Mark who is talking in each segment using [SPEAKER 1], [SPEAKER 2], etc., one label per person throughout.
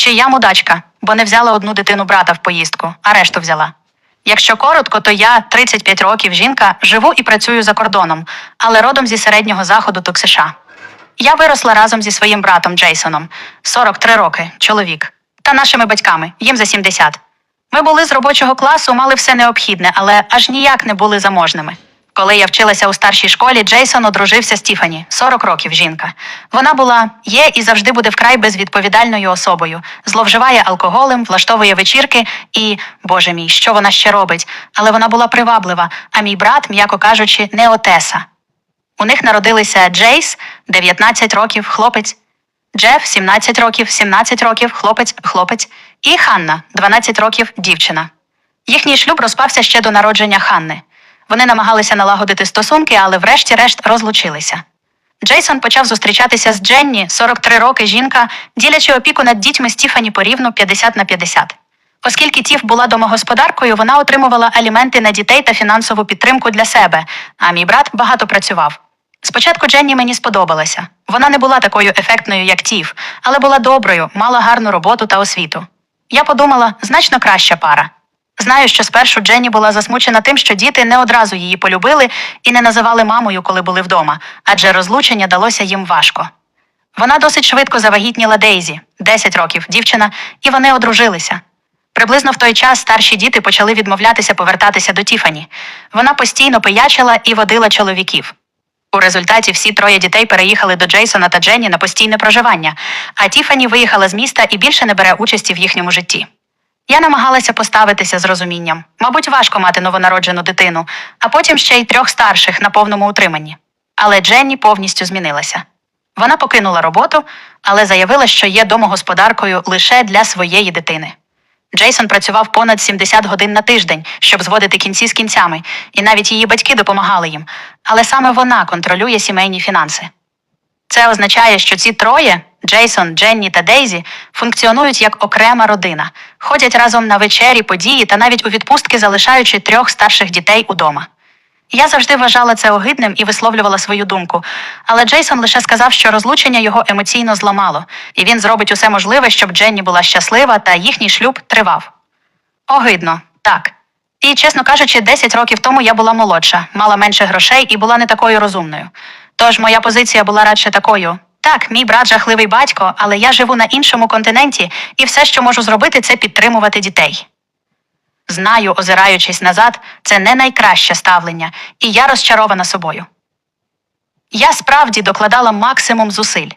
[SPEAKER 1] Чи я мудачка, бо не взяла одну дитину брата в поїздку, а решту взяла. Якщо коротко, то я 35 років жінка, живу і працюю за кордоном, але родом зі середнього заходу до. Я виросла разом зі своїм братом Джейсоном, 43 роки, чоловік, та нашими батьками, їм за 70. Ми були з робочого класу, мали все необхідне, але аж ніяк не були заможними. Коли я вчилася у старшій школі, Джейсон одружився з Тіфані, 40 років жінка. Вона була, є і завжди буде вкрай безвідповідальною особою, зловживає алкоголем, влаштовує вечірки і, боже мій, що вона ще робить? Але вона була приваблива, а мій брат, м'яко кажучи, не отеса. У них народилися Джейс, 19 років, хлопець, Джеф, 17 років, 17 років, хлопець, хлопець, і Ханна, 12 років, дівчина. Їхній шлюб розпався ще до народження Ханни. Вони намагалися налагодити стосунки, але врешті-решт розлучилися. Джейсон почав зустрічатися з Дженні, 43 роки жінка, ділячи опіку над дітьми Стіфані порівну 50 на 50. Оскільки Тіф була домогосподаркою, вона отримувала аліменти на дітей та фінансову підтримку для себе, а мій брат багато працював. Спочатку Дженні мені сподобалася. Вона не була такою ефектною, як Тіф, але була доброю, мала гарну роботу та освіту. Я подумала, значно краща пара. Знаю, що спершу Дженні була засмучена тим, що діти не одразу її полюбили і не називали мамою, коли були вдома, адже розлучення далося їм важко. Вона досить швидко завагітніла Дейзі, 10 років, дівчина, і вони одружилися. Приблизно в той час старші діти почали відмовлятися повертатися до Тіфані. Вона постійно пиячила і водила чоловіків. У результаті всі троє дітей переїхали до Джейсона та Дженні на постійне проживання, а Тіфані виїхала з міста і більше не бере участі в їхньому житті. Я намагалася поставитися з розумінням. Мабуть, важко мати новонароджену дитину, а потім ще й трьох старших на повному утриманні. Але Дженні повністю змінилася. Вона покинула роботу, але заявила, що є домогосподаркою лише для своєї дитини. Джейсон працював понад 70 годин на тиждень, щоб зводити кінці з кінцями, і навіть її батьки допомагали їм. Але саме вона контролює сімейні фінанси. Це означає, що ці троє Джейсон, Дженні та Дейзі функціонують як окрема родина, ходять разом на вечері, події та навіть у відпустки, залишаючи трьох старших дітей удома. Я завжди вважала це огидним і висловлювала свою думку, але Джейсон лише сказав, що розлучення його емоційно зламало, і він зробить усе можливе, щоб Дженні була щаслива та їхній шлюб тривав. Огидно, так. І, чесно кажучи, 10 років тому я була молодша, мала менше грошей і була не такою розумною. Тож моя позиція була радше такою: так, мій брат жахливий батько, але я живу на іншому континенті, і все, що можу зробити, це підтримувати дітей. Знаю, озираючись назад, це не найкраще ставлення, і я розчарована собою. Я справді докладала максимум зусиль.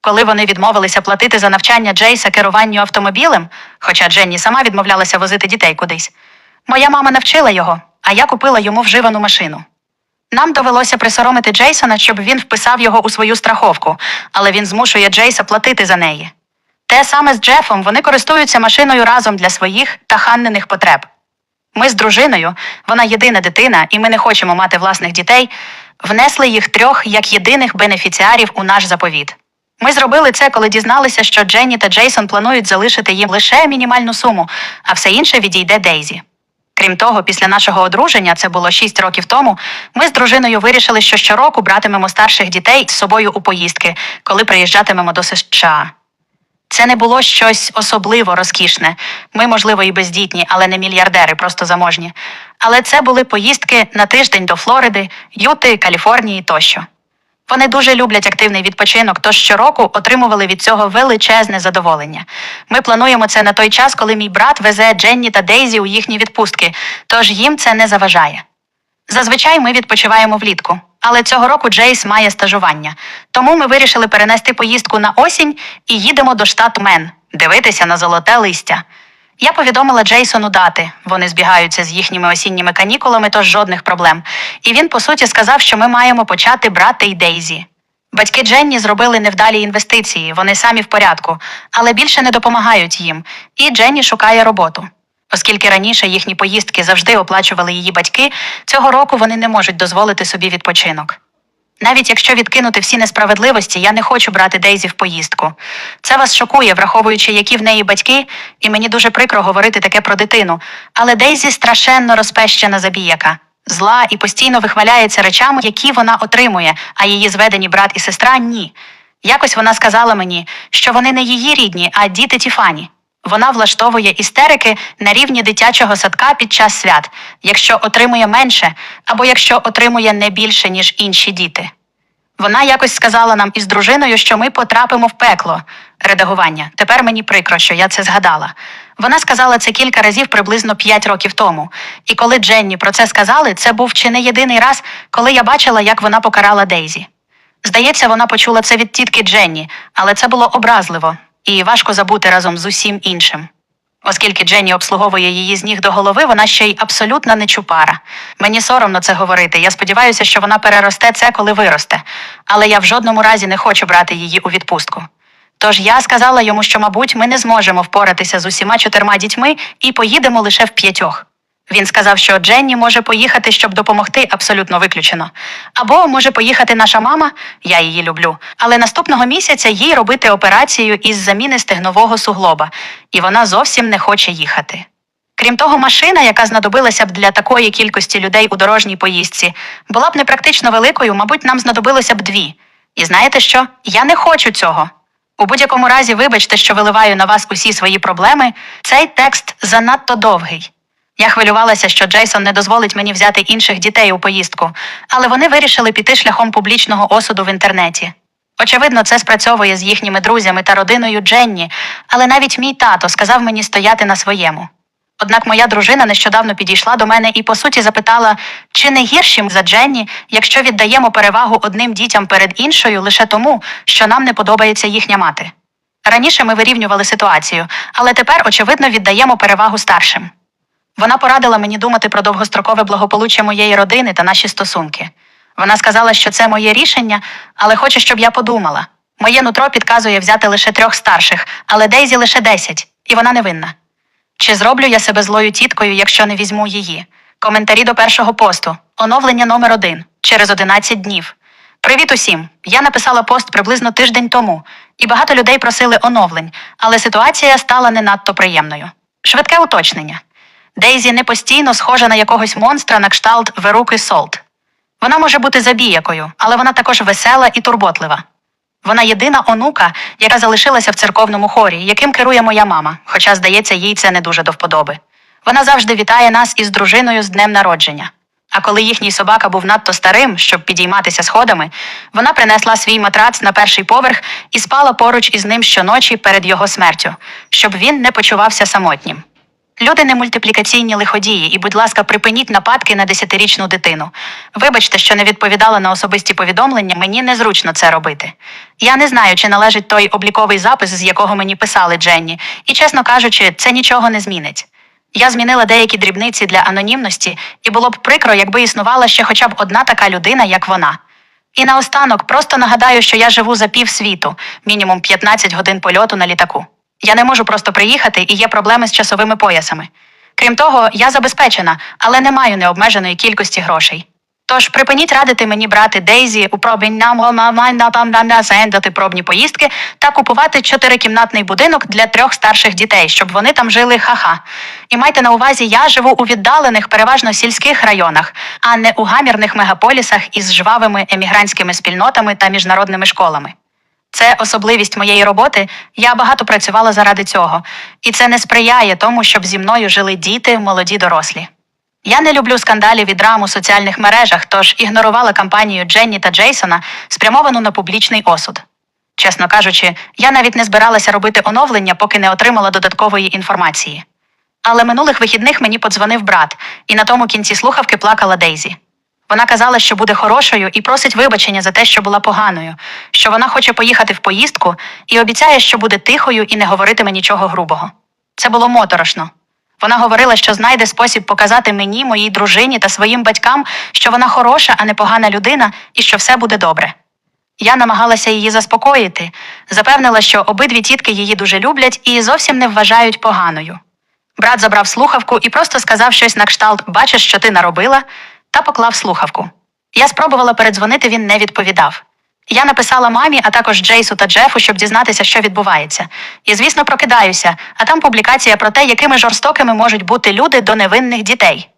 [SPEAKER 1] Коли вони відмовилися платити за навчання Джейса керуванню автомобілем, хоча Дженні сама відмовлялася возити дітей кудись, моя мама навчила його, а я купила йому вживану машину. Нам довелося присоромити Джейсона, щоб він вписав його у свою страховку, але він змушує Джейса платити за неї. Те саме з Джефом вони користуються машиною разом для своїх та ханниних потреб. Ми з дружиною, вона єдина дитина, і ми не хочемо мати власних дітей, внесли їх трьох як єдиних бенефіціарів у наш заповіт. Ми зробили це, коли дізналися, що Дженні та Джейсон планують залишити їм лише мінімальну суму, а все інше відійде Дейзі. Крім того, після нашого одруження, це було 6 років тому, ми з дружиною вирішили, що щороку братимемо старших дітей з собою у поїздки, коли приїжджатимемо до США. Це не було щось особливо розкішне. Ми, можливо, і бездітні, але не мільярдери, просто заможні. Але це були поїздки на тиждень до Флориди, Юти, Каліфорнії тощо. Вони дуже люблять активний відпочинок, тож щороку отримували від цього величезне задоволення. Ми плануємо це на той час, коли мій брат везе Дженні та Дейзі у їхні відпустки, тож їм це не заважає. Зазвичай ми відпочиваємо влітку, але цього року Джейс має стажування. Тому ми вирішили перенести поїздку на осінь і їдемо до штату Мен дивитися на золоте листя. Я повідомила Джейсону дати, вони збігаються з їхніми осінніми канікулами, тож жодних проблем. І він, по суті, сказав, що ми маємо почати брати й Дейзі. Батьки Дженні зробили невдалі інвестиції, вони самі в порядку, але більше не допомагають їм, і Дженні шукає роботу. Оскільки раніше їхні поїздки завжди оплачували її батьки, цього року вони не можуть дозволити собі відпочинок. Навіть якщо відкинути всі несправедливості, я не хочу брати Дейзі в поїздку. Це вас шокує, враховуючи, які в неї батьки, і мені дуже прикро говорити таке про дитину. Але Дейзі страшенно розпещена забіяка, зла і постійно вихваляється речами, які вона отримує, а її зведені брат і сестра ні. Якось вона сказала мені, що вони не її рідні, а діти Тіфані. Вона влаштовує істерики на рівні дитячого садка під час свят, якщо отримує менше або якщо отримує не більше, ніж інші діти. Вона якось сказала нам із дружиною, що ми потрапимо в пекло. Редагування. Тепер мені прикро, що я це згадала. Вона сказала це кілька разів приблизно п'ять років тому. І коли Дженні про це сказали, це був чи не єдиний раз, коли я бачила, як вона покарала Дейзі. Здається, вона почула це від тітки Дженні, але це було образливо і важко забути разом з усім іншим. Оскільки Дженні обслуговує її з ніг до голови, вона ще й абсолютно не чупара. Мені соромно це говорити. Я сподіваюся, що вона переросте це, коли виросте, але я в жодному разі не хочу брати її у відпустку. Тож я сказала йому, що, мабуть, ми не зможемо впоратися з усіма чотирма дітьми і поїдемо лише в п'ятьох. Він сказав, що Дженні може поїхати, щоб допомогти, абсолютно виключено. Або може поїхати наша мама, я її люблю, але наступного місяця їй робити операцію із заміни стегнового суглоба, і вона зовсім не хоче їхати. Крім того, машина, яка знадобилася б для такої кількості людей у дорожній поїздці, була б непрактично великою, мабуть, нам знадобилося б дві. І знаєте що? Я не хочу цього. У будь-якому разі, вибачте, що виливаю на вас усі свої проблеми. Цей текст занадто довгий. Я хвилювалася, що Джейсон не дозволить мені взяти інших дітей у поїздку, але вони вирішили піти шляхом публічного осуду в інтернеті. Очевидно, це спрацьовує з їхніми друзями та родиною Дженні, але навіть мій тато сказав мені стояти на своєму. Однак моя дружина нещодавно підійшла до мене і по суті запитала, чи не гіршим за Дженні, якщо віддаємо перевагу одним дітям перед іншою лише тому, що нам не подобається їхня мати. Раніше ми вирівнювали ситуацію, але тепер, очевидно, віддаємо перевагу старшим. Вона порадила мені думати про довгострокове благополуччя моєї родини та наші стосунки. Вона сказала, що це моє рішення, але хоче, щоб я подумала. Моє нутро підказує взяти лише трьох старших, але Дейзі лише десять, і вона невинна. Чи зроблю я себе злою тіткою, якщо не візьму її? Коментарі до першого посту. Оновлення номер один через 11 днів. Привіт усім! Я написала пост приблизно тиждень тому, і багато людей просили оновлень, але ситуація стала не надто приємною. Швидке уточнення. Дейзі не постійно схожа на якогось монстра на кшталт Веруки Солт. Вона може бути забіякою, але вона також весела і турботлива. Вона єдина онука, яка залишилася в церковному хорі, яким керує моя мама, хоча, здається, їй це не дуже до вподоби. Вона завжди вітає нас із дружиною з днем народження. А коли їхній собака був надто старим, щоб підійматися сходами, вона принесла свій матрац на перший поверх і спала поруч із ним щоночі перед його смертю, щоб він не почувався самотнім. Люди не мультиплікаційні лиходії, і, будь ласка, припиніть нападки на десятирічну дитину. Вибачте, що не відповідала на особисті повідомлення, мені незручно це робити. Я не знаю, чи належить той обліковий запис, з якого мені писали Дженні, і, чесно кажучи, це нічого не змінить. Я змінила деякі дрібниці для анонімності, і було б прикро, якби існувала ще хоча б одна така людина, як вона. І наостанок просто нагадаю, що я живу за пів світу, мінімум 15 годин польоту на літаку. Я не можу просто приїхати і є проблеми з часовими поясами. Крім того, я забезпечена, але не маю необмеженої кількості грошей. Тож припиніть радити мені брати Дейзі у пробі сендати пробні поїздки та купувати чотирикімнатний будинок для трьох старших дітей, щоб вони там жили ха-ха. І майте на увазі, я живу у віддалених, переважно сільських районах, а не у гамірних мегаполісах із жвавими емігрантськими спільнотами та міжнародними школами. Це особливість моєї роботи. Я багато працювала заради цього, і це не сприяє тому, щоб зі мною жили діти, молоді дорослі. Я не люблю скандалів і драм у соціальних мережах, тож ігнорувала кампанію Дженні та Джейсона, спрямовану на публічний осуд. Чесно кажучи, я навіть не збиралася робити оновлення, поки не отримала додаткової інформації. Але минулих вихідних мені подзвонив брат, і на тому кінці слухавки плакала Дейзі. Вона казала, що буде хорошою і просить вибачення за те, що була поганою, що вона хоче поїхати в поїздку і обіцяє, що буде тихою і не говоритиме нічого грубого. Це було моторошно. Вона говорила, що знайде спосіб показати мені, моїй дружині та своїм батькам, що вона хороша, а не погана людина, і що все буде добре. Я намагалася її заспокоїти, запевнила, що обидві тітки її дуже люблять і зовсім не вважають поганою. Брат забрав слухавку і просто сказав щось на кшталт Бачиш, що ти наробила, та поклав слухавку. Я спробувала передзвонити, він не відповідав. Я написала мамі, а також Джейсу та Джефу, щоб дізнатися, що відбувається. І, звісно, прокидаюся, а там публікація про те, якими жорстокими можуть бути люди до невинних дітей.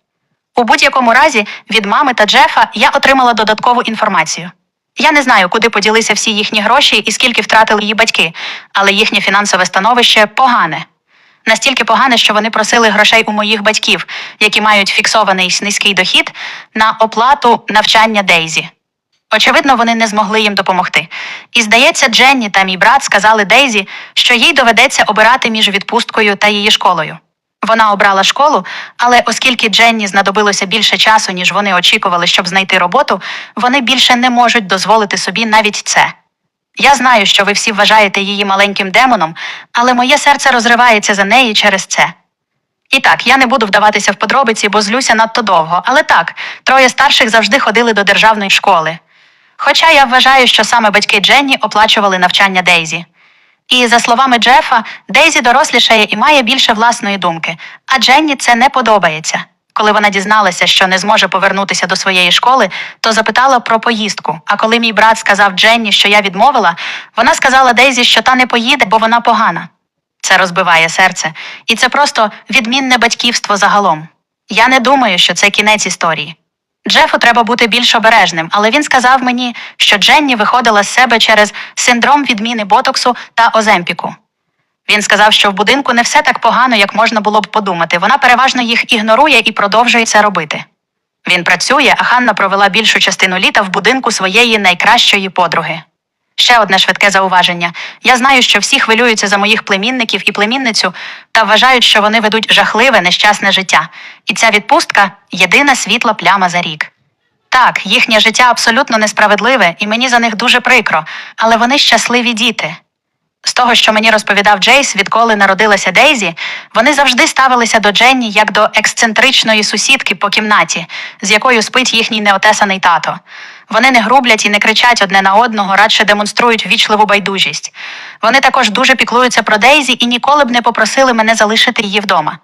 [SPEAKER 1] У будь-якому разі від мами та Джефа я отримала додаткову інформацію. Я не знаю, куди поділися всі їхні гроші і скільки втратили її батьки, але їхнє фінансове становище погане. Настільки погане, що вони просили грошей у моїх батьків, які мають фіксований низький дохід, на оплату навчання Дейзі. Очевидно, вони не змогли їм допомогти. І здається, Дженні та мій брат сказали Дейзі, що їй доведеться обирати між відпусткою та її школою. Вона обрала школу, але оскільки Дженні знадобилося більше часу, ніж вони очікували, щоб знайти роботу, вони більше не можуть дозволити собі навіть це. Я знаю, що ви всі вважаєте її маленьким демоном, але моє серце розривається за неї через це. І так, я не буду вдаватися в подробиці, бо злюся надто довго, але так, троє старших завжди ходили до державної школи. Хоча я вважаю, що саме батьки Дженні оплачували навчання Дейзі. І за словами Джефа, Дейзі дорослішає і має більше власної думки, а Дженні це не подобається. Коли вона дізналася, що не зможе повернутися до своєї школи, то запитала про поїздку. А коли мій брат сказав Дженні, що я відмовила, вона сказала Дейзі, що та не поїде, бо вона погана. Це розбиває серце, і це просто відмінне батьківство загалом. Я не думаю, що це кінець історії. Джефу треба бути більш обережним, але він сказав мені, що Дженні виходила з себе через синдром відміни ботоксу та оземпіку. Він сказав, що в будинку не все так погано, як можна було б подумати. Вона переважно їх ігнорує і продовжує це робити. Він працює, а Ханна провела більшу частину літа в будинку своєї найкращої подруги. Ще одне швидке зауваження. Я знаю, що всі хвилюються за моїх племінників і племінницю та вважають, що вони ведуть жахливе, нещасне життя. І ця відпустка єдина світла пляма за рік. Так, їхнє життя абсолютно несправедливе, і мені за них дуже прикро, але вони щасливі діти. З того, що мені розповідав Джейс, відколи народилася Дейзі, вони завжди ставилися до Дженні як до ексцентричної сусідки по кімнаті, з якою спить їхній неотесаний тато. Вони не грублять і не кричать одне на одного, радше демонструють вічливу байдужість. Вони також дуже піклуються про Дейзі і ніколи б не попросили мене залишити її вдома.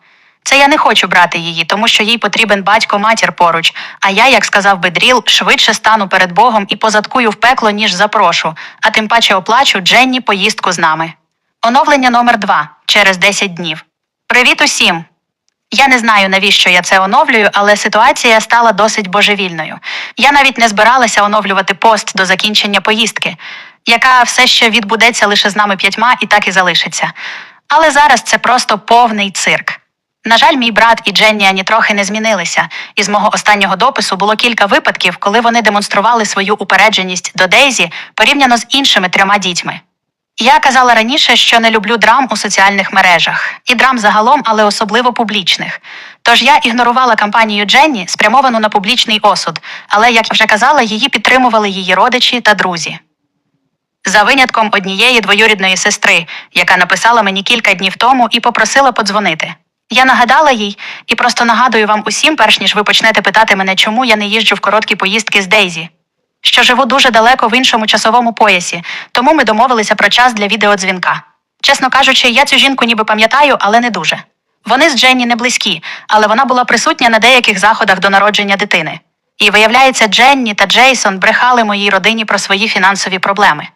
[SPEAKER 1] Це я не хочу брати її, тому що їй потрібен батько-матір поруч, а я, як сказав би Дріл, швидше стану перед Богом і позадкую в пекло, ніж запрошу, а тим паче оплачу Дженні поїздку з нами. Оновлення номер 2 через 10 днів. Привіт усім! Я не знаю, навіщо я це оновлюю, але ситуація стала досить божевільною. Я навіть не збиралася оновлювати пост до закінчення поїздки, яка все ще відбудеться лише з нами п'ятьма і так і залишиться. Але зараз це просто повний цирк. На жаль, мій брат і Дженні ані трохи не змінилися. Із мого останнього допису було кілька випадків, коли вони демонстрували свою упередженість до Дейзі порівняно з іншими трьома дітьми. Я казала раніше, що не люблю драм у соціальних мережах і драм загалом, але особливо публічних. Тож я ігнорувала кампанію Дженні, спрямовану на публічний осуд, але, як вже казала, її підтримували її родичі та друзі. За винятком однієї двоюрідної сестри, яка написала мені кілька днів тому і попросила подзвонити. Я нагадала їй і просто нагадую вам усім, перш ніж ви почнете питати мене, чому я не їжджу в короткі поїздки з Дейзі. Що живу дуже далеко в іншому часовому поясі, тому ми домовилися про час для відеодзвінка. Чесно кажучи, я цю жінку ніби пам'ятаю, але не дуже. Вони з Дженні не близькі, але вона була присутня на деяких заходах до народження дитини. І виявляється, Дженні та Джейсон брехали моїй родині про свої фінансові проблеми.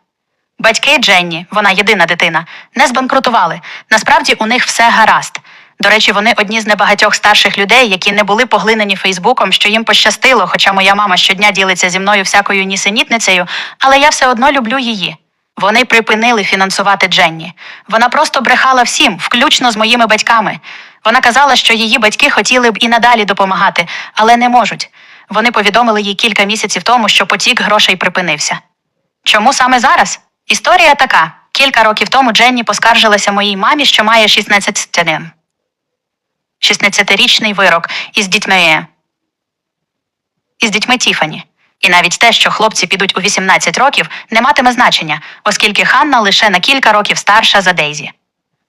[SPEAKER 1] Батьки Дженні, вона єдина дитина, не збанкрутували. Насправді у них все гаразд. До речі, вони одні з небагатьох старших людей, які не були поглинені Фейсбуком, що їм пощастило, хоча моя мама щодня ділиться зі мною всякою нісенітницею, але я все одно люблю її. Вони припинили фінансувати Дженні. Вона просто брехала всім, включно з моїми батьками. Вона казала, що її батьки хотіли б і надалі допомагати, але не можуть. Вони повідомили їй кілька місяців тому, що потік грошей припинився. Чому саме зараз? Історія така: кілька років тому Дженні поскаржилася моїй мамі, що має 16 стянин. 16-річний вирок із дітьми із дітьми Тіфані. І навіть те, що хлопці підуть у 18 років, не матиме значення, оскільки Ханна лише на кілька років старша за Дейзі.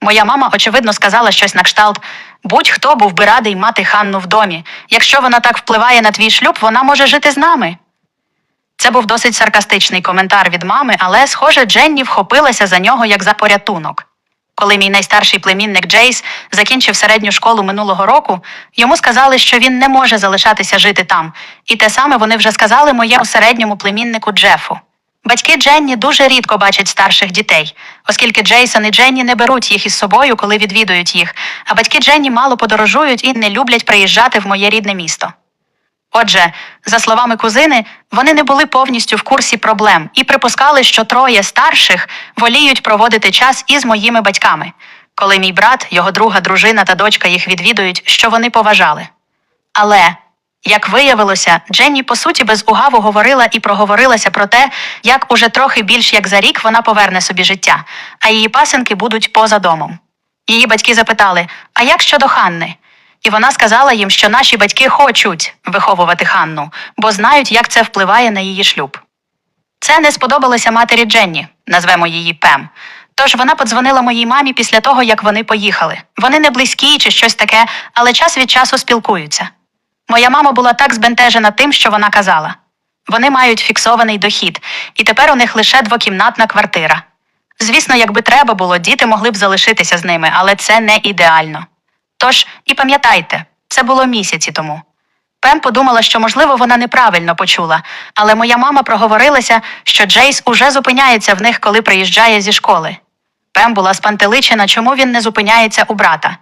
[SPEAKER 1] Моя мама, очевидно, сказала щось на кшталт будь-хто був би радий мати Ханну в домі. Якщо вона так впливає на твій шлюб, вона може жити з нами. Це був досить саркастичний коментар від мами, але, схоже, Дженні вхопилася за нього як за порятунок. Коли мій найстарший племінник Джейс закінчив середню школу минулого року, йому сказали, що він не може залишатися жити там, і те саме вони вже сказали моєму середньому племіннику Джефу. Батьки Дженні дуже рідко бачать старших дітей, оскільки Джейсон і Дженні не беруть їх із собою, коли відвідують їх, а батьки Дженні мало подорожують і не люблять приїжджати в моє рідне місто. Отже, за словами кузини, вони не були повністю в курсі проблем і припускали, що троє старших воліють проводити час із моїми батьками, коли мій брат, його друга дружина та дочка їх відвідують, що вони поважали. Але, як виявилося, Дженні по суті без угаву говорила і проговорилася про те, як уже трохи більш як за рік вона поверне собі життя, а її пасенки будуть поза домом. Її батьки запитали: А як щодо Ханни? І вона сказала їм, що наші батьки хочуть виховувати Ханну, бо знають, як це впливає на її шлюб. Це не сподобалося матері Дженні, назвемо її Пем. Тож вона подзвонила моїй мамі після того, як вони поїхали. Вони не близькі чи щось таке, але час від часу спілкуються. Моя мама була так збентежена тим, що вона казала. Вони мають фіксований дохід, і тепер у них лише двокімнатна квартира. Звісно, якби треба було, діти могли б залишитися з ними, але це не ідеально. Тож і пам'ятайте, це було місяці тому. Пем подумала, що, можливо, вона неправильно почула, але моя мама проговорилася, що Джейс уже зупиняється в них, коли приїжджає зі школи. Пем була спантеличена, чому він не зупиняється у брата.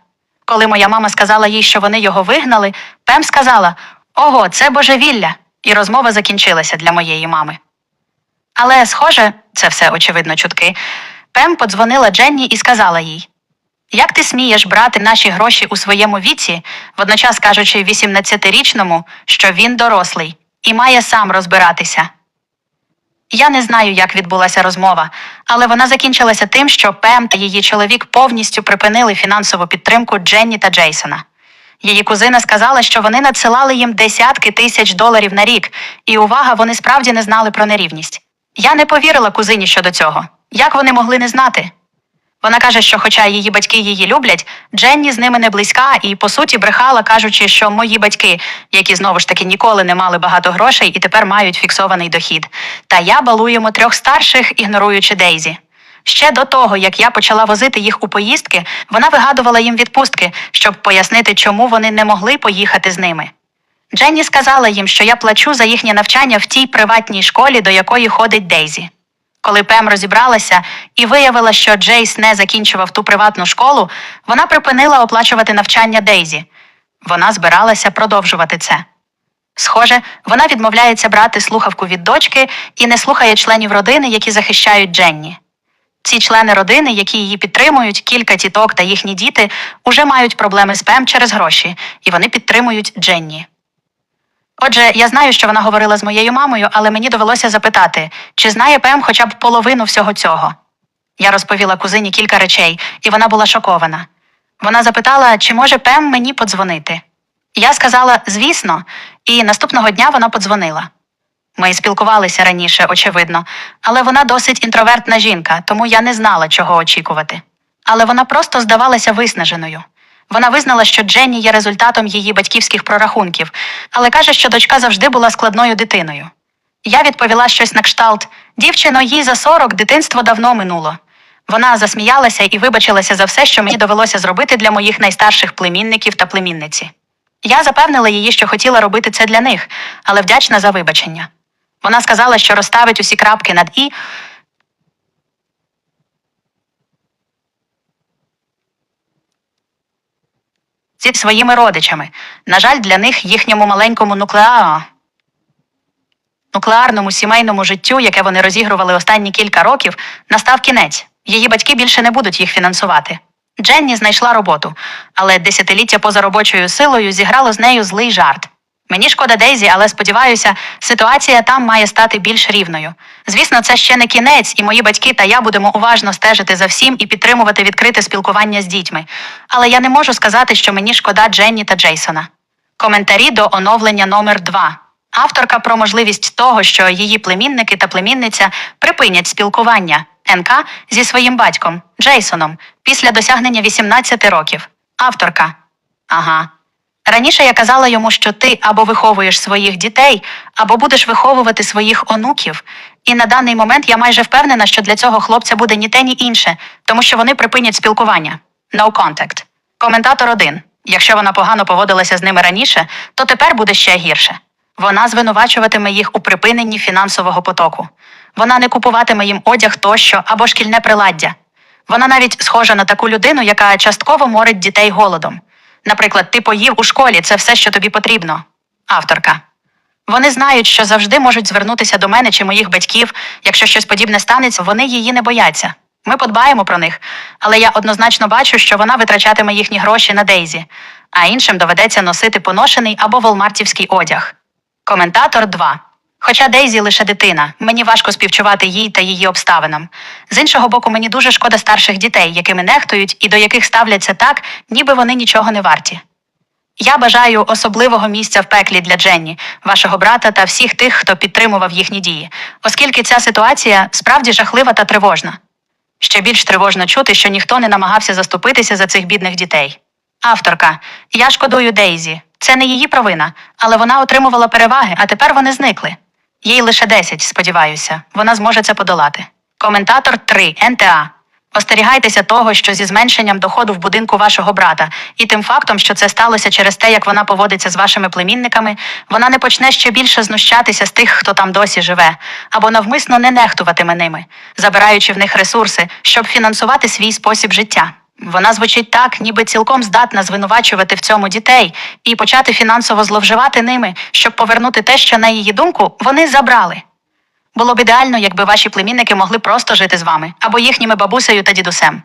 [SPEAKER 1] Коли моя мама сказала їй, що вони його вигнали, Пем сказала: Ого, це божевілля! І розмова закінчилася для моєї мами. Але, схоже, це все очевидно чутки. Пем подзвонила Дженні і сказала їй: Як ти смієш брати наші гроші у своєму віці, водночас кажучи 18-річному, що він дорослий і має сам розбиратися. Я не знаю, як відбулася розмова, але вона закінчилася тим, що Пем та її чоловік повністю припинили фінансову підтримку Дженні та Джейсона. Її кузина сказала, що вони надсилали їм десятки тисяч доларів на рік, і увага, вони справді не знали про нерівність. Я не повірила кузині щодо цього. Як вони могли не знати? Вона каже, що, хоча її батьки її люблять, Дженні з ними не близька і, по суті, брехала, кажучи, що мої батьки, які знову ж таки ніколи не мали багато грошей і тепер мають фіксований дохід. Та я балуємо трьох старших, ігноруючи Дейзі. Ще до того, як я почала возити їх у поїздки, вона вигадувала їм відпустки, щоб пояснити, чому вони не могли поїхати з ними. Дженні сказала їм, що я плачу за їхнє навчання в тій приватній школі, до якої ходить Дейзі. Коли Пем розібралася і виявила, що Джейс не закінчував ту приватну школу, вона припинила оплачувати навчання Дейзі. Вона збиралася продовжувати це. Схоже, вона відмовляється брати слухавку від дочки і не слухає членів родини, які захищають Дженні. Ці члени родини, які її підтримують, кілька тіток та їхні діти, уже мають проблеми з Пем через гроші, і вони підтримують Дженні. Отже, я знаю, що вона говорила з моєю мамою, але мені довелося запитати, чи знає Пем хоча б половину всього цього. Я розповіла кузині кілька речей, і вона була шокована. Вона запитала, чи може Пем мені подзвонити. Я сказала, звісно, і наступного дня вона подзвонила. Ми спілкувалися раніше, очевидно, але вона досить інтровертна жінка, тому я не знала, чого очікувати. Але вона просто здавалася виснаженою. Вона визнала, що Дженні є результатом її батьківських прорахунків, але каже, що дочка завжди була складною дитиною. Я відповіла щось на кшталт дівчино, їй за сорок дитинство давно минуло. Вона засміялася і вибачилася за все, що мені довелося зробити для моїх найстарших племінників та племінниці. Я запевнила її, що хотіла робити це для них, але вдячна за вибачення. Вона сказала, що розставить усі крапки над і. Зі своїми родичами. На жаль, для них їхньому маленькому нуклеа... нуклеарному сімейному життю, яке вони розігрували останні кілька років, настав кінець. Її батьки більше не будуть їх фінансувати. Дженні знайшла роботу, але десятиліття поза робочою силою зіграло з нею злий жарт. Мені шкода Дейзі, але сподіваюся, ситуація там має стати більш рівною. Звісно, це ще не кінець, і мої батьки та я будемо уважно стежити за всім і підтримувати відкрите спілкування з дітьми. Але я не можу сказати, що мені шкода Дженні та Джейсона. Коментарі до оновлення номер 2 Авторка про можливість того, що її племінники та племінниця припинять спілкування НК зі своїм батьком Джейсоном після досягнення 18 років. Авторка. Ага. Раніше я казала йому, що ти або виховуєш своїх дітей, або будеш виховувати своїх онуків. І на даний момент я майже впевнена, що для цього хлопця буде ні те, ні інше, тому що вони припинять спілкування. No contact. Коментатор 1. Якщо вона погано поводилася з ними раніше, то тепер буде ще гірше. Вона звинувачуватиме їх у припиненні фінансового потоку. Вона не купуватиме їм одяг тощо або шкільне приладдя. Вона навіть схожа на таку людину, яка частково морить дітей голодом. Наприклад, ти поїв у школі, це все, що тобі потрібно. Авторка. Вони знають, що завжди можуть звернутися до мене чи моїх батьків. Якщо щось подібне станеться, вони її не бояться. Ми подбаємо про них, але я однозначно бачу, що вона витрачатиме їхні гроші на Дейзі, а іншим доведеться носити поношений або волмартівський одяг. Коментатор 2. Хоча Дейзі лише дитина, мені важко співчувати їй та її обставинам. З іншого боку, мені дуже шкода старших дітей, якими нехтують і до яких ставляться так, ніби вони нічого не варті. Я бажаю особливого місця в пеклі для Дженні, вашого брата та всіх тих, хто підтримував їхні дії, оскільки ця ситуація справді жахлива та тривожна. Ще більш тривожно чути, що ніхто не намагався заступитися за цих бідних дітей. Авторка, я шкодую Дейзі. Це не її провина, але вона отримувала переваги, а тепер вони зникли. Їй лише 10, сподіваюся, вона зможе це подолати. Коментатор 3. НТА. Остерігайтеся того, що зі зменшенням доходу в будинку вашого брата, і тим фактом, що це сталося через те, як вона поводиться з вашими племінниками, вона не почне ще більше знущатися з тих, хто там досі живе, або навмисно не нехтуватиме ними, забираючи в них ресурси, щоб фінансувати свій спосіб життя. Вона звучить так, ніби цілком здатна звинувачувати в цьому дітей і почати фінансово зловживати ними, щоб повернути те, що на її думку вони забрали. Було б ідеально, якби ваші племінники могли просто жити з вами або їхніми бабусею та дідусем.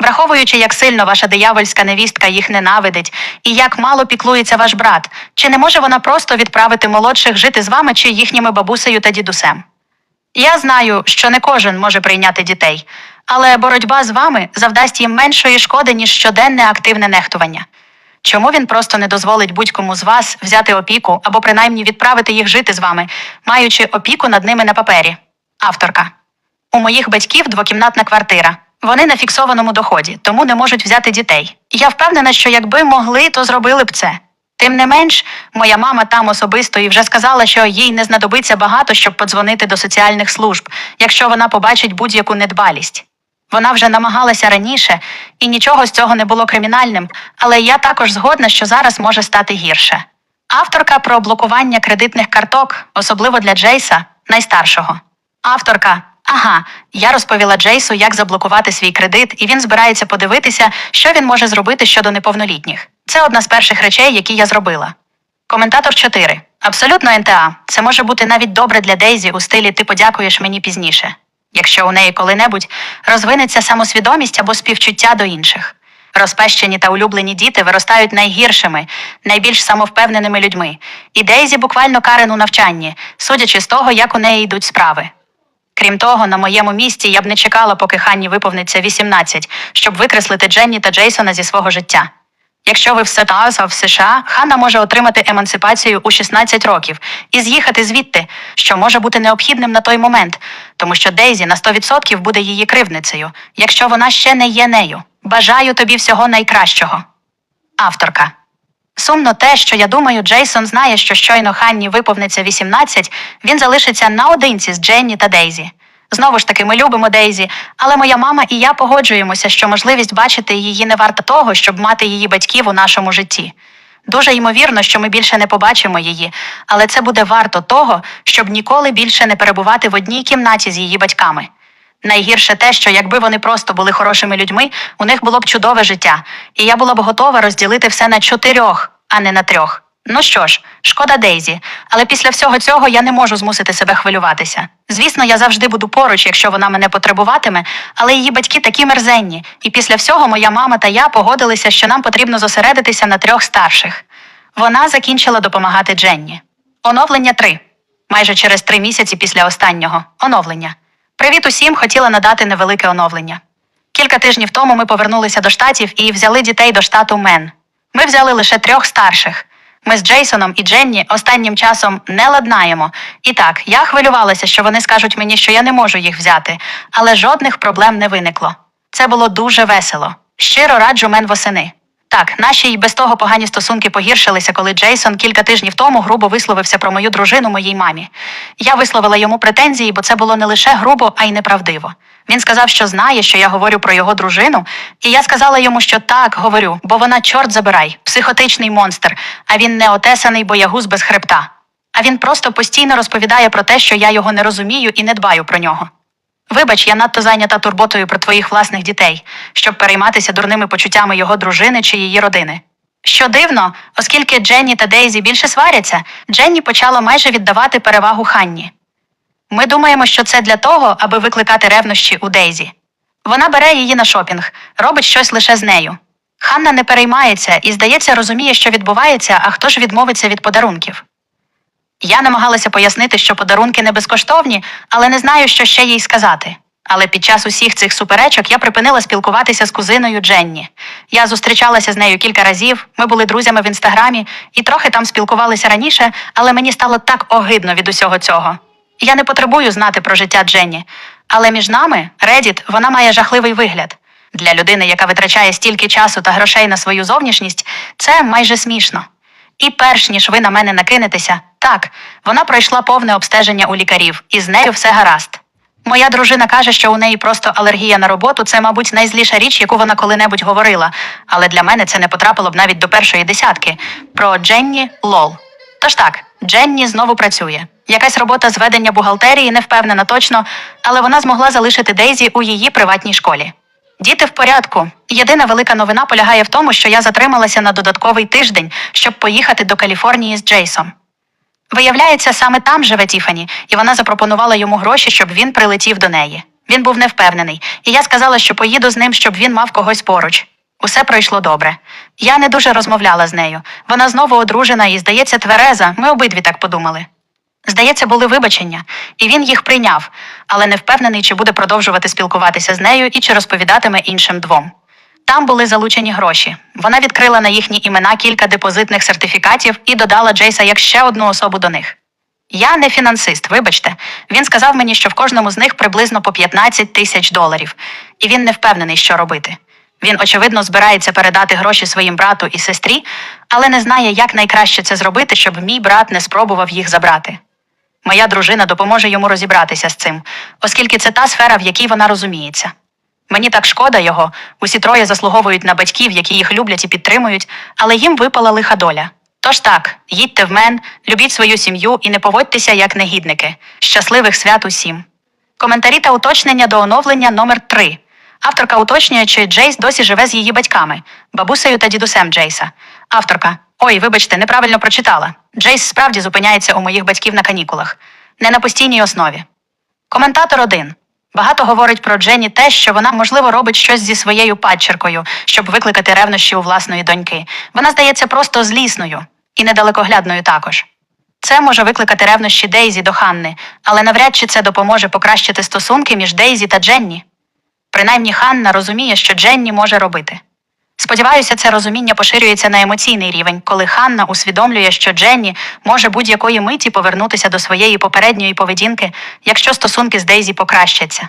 [SPEAKER 1] Враховуючи, як сильно ваша диявольська невістка їх ненавидить і як мало піклується ваш брат, чи не може вона просто відправити молодших жити з вами чи їхніми бабусею та дідусем? Я знаю, що не кожен може прийняти дітей, але боротьба з вами завдасть їм меншої шкоди, ніж щоденне активне нехтування. Чому він просто не дозволить будь-кому з вас взяти опіку або принаймні відправити їх жити з вами, маючи опіку над ними на папері? Авторка. У моїх батьків двокімнатна квартира. Вони на фіксованому доході, тому не можуть взяти дітей. Я впевнена, що якби могли, то зробили б це. Тим не менш, моя мама там особисто і вже сказала, що їй не знадобиться багато, щоб подзвонити до соціальних служб, якщо вона побачить будь-яку недбалість. Вона вже намагалася раніше, і нічого з цього не було кримінальним, але я також згодна, що зараз може стати гірше. Авторка про блокування кредитних карток, особливо для Джейса, найстаршого. Авторка. Ага, я розповіла Джейсу, як заблокувати свій кредит, і він збирається подивитися, що він може зробити щодо неповнолітніх. Це одна з перших речей, які я зробила. Коментатор 4. Абсолютно НТА. Це може бути навіть добре для Дейзі у стилі Ти подякуєш мені пізніше, якщо у неї коли-небудь розвинеться самосвідомість або співчуття до інших. Розпещені та улюблені діти виростають найгіршими, найбільш самовпевненими людьми, і Дейзі буквально карен у навчанні, судячи з того, як у неї йдуть справи. Крім того, на моєму місці я б не чекала, поки Ханні виповниться 18, щоб викреслити Дженні та Джейсона зі свого життя. Якщо ви в США, в США, Ханна може отримати емансипацію у 16 років і з'їхати звідти, що може бути необхідним на той момент, тому що Дейзі на 100% буде її кривницею, якщо вона ще не є нею. Бажаю тобі всього найкращого. Авторка. Сумно те, що я думаю, Джейсон знає, що щойно Ханні виповниться 18, він залишиться наодинці з Дженні та Дейзі. Знову ж таки, ми любимо Дейзі, але моя мама і я погоджуємося, що можливість бачити її не варта того, щоб мати її батьків у нашому житті. Дуже ймовірно, що ми більше не побачимо її, але це буде варто того, щоб ніколи більше не перебувати в одній кімнаті з її батьками. Найгірше те, що якби вони просто були хорошими людьми, у них було б чудове життя, і я була б готова розділити все на чотирьох, а не на трьох. Ну що ж, шкода Дейзі, але після всього цього я не можу змусити себе хвилюватися. Звісно, я завжди буду поруч, якщо вона мене потребуватиме, але її батьки такі мерзенні, і після всього моя мама та я погодилися, що нам потрібно зосередитися на трьох старших. Вона закінчила допомагати Дженні. Оновлення 3. Майже через три місяці після останнього. Оновлення. Привіт усім, хотіла надати невелике оновлення. Кілька тижнів тому ми повернулися до штатів і взяли дітей до штату Мен. Ми взяли лише трьох старших. Ми з Джейсоном і Дженні останнім часом не ладнаємо. І так, я хвилювалася, що вони скажуть мені, що я не можу їх взяти, але жодних проблем не виникло. Це було дуже весело. Щиро раджу мен восени. Так, наші й без того погані стосунки погіршилися, коли Джейсон кілька тижнів тому грубо висловився про мою дружину моїй мамі. Я висловила йому претензії, бо це було не лише грубо, а й неправдиво. Він сказав, що знає, що я говорю про його дружину, і я сказала йому, що так, говорю, бо вона чорт забирай, психотичний монстр, а він не отесаний боягуз без хребта. А він просто постійно розповідає про те, що я його не розумію і не дбаю про нього. Вибач, я надто зайнята турботою про твоїх власних дітей, щоб перейматися дурними почуттями його дружини чи її родини. Що дивно, оскільки Дженні та Дейзі більше сваряться, Дженні почала майже віддавати перевагу Ханні. Ми думаємо, що це для того, аби викликати ревнощі у Дейзі. Вона бере її на шопінг, робить щось лише з нею. Ханна не переймається і, здається, розуміє, що відбувається, а хто ж відмовиться від подарунків. Я намагалася пояснити, що подарунки не безкоштовні, але не знаю, що ще їй сказати. Але під час усіх цих суперечок я припинила спілкуватися з кузиною Дженні. Я зустрічалася з нею кілька разів, ми були друзями в інстаграмі і трохи там спілкувалися раніше, але мені стало так огидно від усього цього. Я не потребую знати про життя Дженні, але між нами, Reddit, вона має жахливий вигляд. Для людини, яка витрачає стільки часу та грошей на свою зовнішність, це майже смішно. І перш ніж ви на мене накинетеся, так, вона пройшла повне обстеження у лікарів, і з нею все гаразд. Моя дружина каже, що у неї просто алергія на роботу це, мабуть, найзліша річ, яку вона коли-небудь говорила, але для мене це не потрапило б навіть до першої десятки. Про Дженні Лол. Тож так, Дженні знову працює. Якась робота з ведення бухгалтерії, не впевнена точно, але вона змогла залишити Дейзі у її приватній школі. Діти в порядку. Єдина велика новина полягає в тому, що я затрималася на додатковий тиждень, щоб поїхати до Каліфорнії з Джейсом. Виявляється, саме там живе Тіфані, і вона запропонувала йому гроші, щоб він прилетів до неї. Він був невпевнений, і я сказала, що поїду з ним, щоб він мав когось поруч. Усе пройшло добре. Я не дуже розмовляла з нею. Вона знову одружена і, здається, твереза. Ми обидві так подумали. Здається, були вибачення, і він їх прийняв, але не впевнений, чи буде продовжувати спілкуватися з нею і чи розповідатиме іншим двом. Там були залучені гроші. Вона відкрила на їхні імена кілька депозитних сертифікатів і додала Джейса як ще одну особу до них. Я не фінансист, вибачте. Він сказав мені, що в кожному з них приблизно по 15 тисяч доларів, і він не впевнений, що робити. Він, очевидно, збирається передати гроші своїм брату і сестрі, але не знає, як найкраще це зробити, щоб мій брат не спробував їх забрати. Моя дружина допоможе йому розібратися з цим, оскільки це та сфера, в якій вона розуміється. Мені так шкода його, усі троє заслуговують на батьків, які їх люблять і підтримують, але їм випала лиха доля. Тож так, їдьте в мен, любіть свою сім'ю і не поводьтеся як негідники. Щасливих свят усім. Коментарі та уточнення до оновлення номер 3 Авторка уточнює, чи Джейс досі живе з її батьками, бабусею та дідусем Джейса. Авторка. Ой, вибачте, неправильно прочитала. Джейс справді зупиняється у моїх батьків на канікулах. Не на постійній основі. Коментатор 1. Багато говорить про Дженні те, що вона, можливо, робить щось зі своєю падчеркою, щоб викликати ревнощі у власної доньки. Вона здається просто злісною і недалекоглядною також. Це може викликати ревнощі Дейзі до Ханни, але навряд чи це допоможе покращити стосунки між Дейзі та Дженні. Принаймні Ханна розуміє, що Дженні може робити. Сподіваюся, це розуміння поширюється на емоційний рівень, коли Ханна усвідомлює, що Дженні може будь-якої миті повернутися до своєї попередньої поведінки, якщо стосунки з Дейзі покращаться.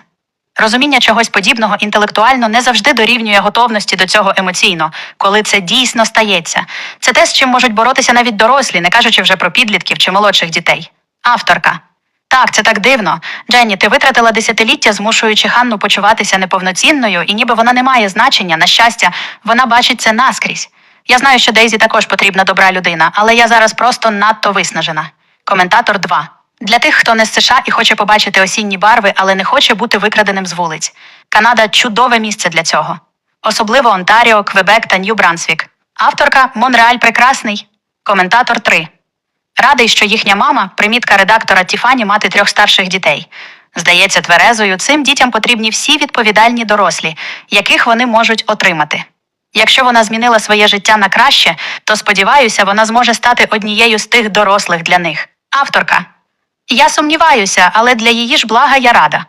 [SPEAKER 1] Розуміння чогось подібного інтелектуально не завжди дорівнює готовності до цього емоційно, коли це дійсно стається. Це те, з чим можуть боротися навіть дорослі, не кажучи вже про підлітків чи молодших дітей. Авторка. Так, це так дивно. Дженні, ти витратила десятиліття, змушуючи Ханну почуватися неповноцінною, і ніби вона не має значення, на щастя, вона бачить це наскрізь. Я знаю, що Дейзі також потрібна добра людина, але я зараз просто надто виснажена. Коментатор 2. Для тих, хто не з США і хоче побачити осінні барви, але не хоче бути викраденим з вулиць. Канада чудове місце для цього. Особливо Онтаріо, Квебек та Нью-Брансвік. Авторка Монреаль Прекрасний. Коментатор 3. Радий, що їхня мама, примітка редактора Тіфані, мати трьох старших дітей. Здається, тверезою, цим дітям потрібні всі відповідальні дорослі, яких вони можуть отримати. Якщо вона змінила своє життя на краще, то сподіваюся, вона зможе стати однією з тих дорослих для них. Авторка. Я сумніваюся, але для її ж блага я рада.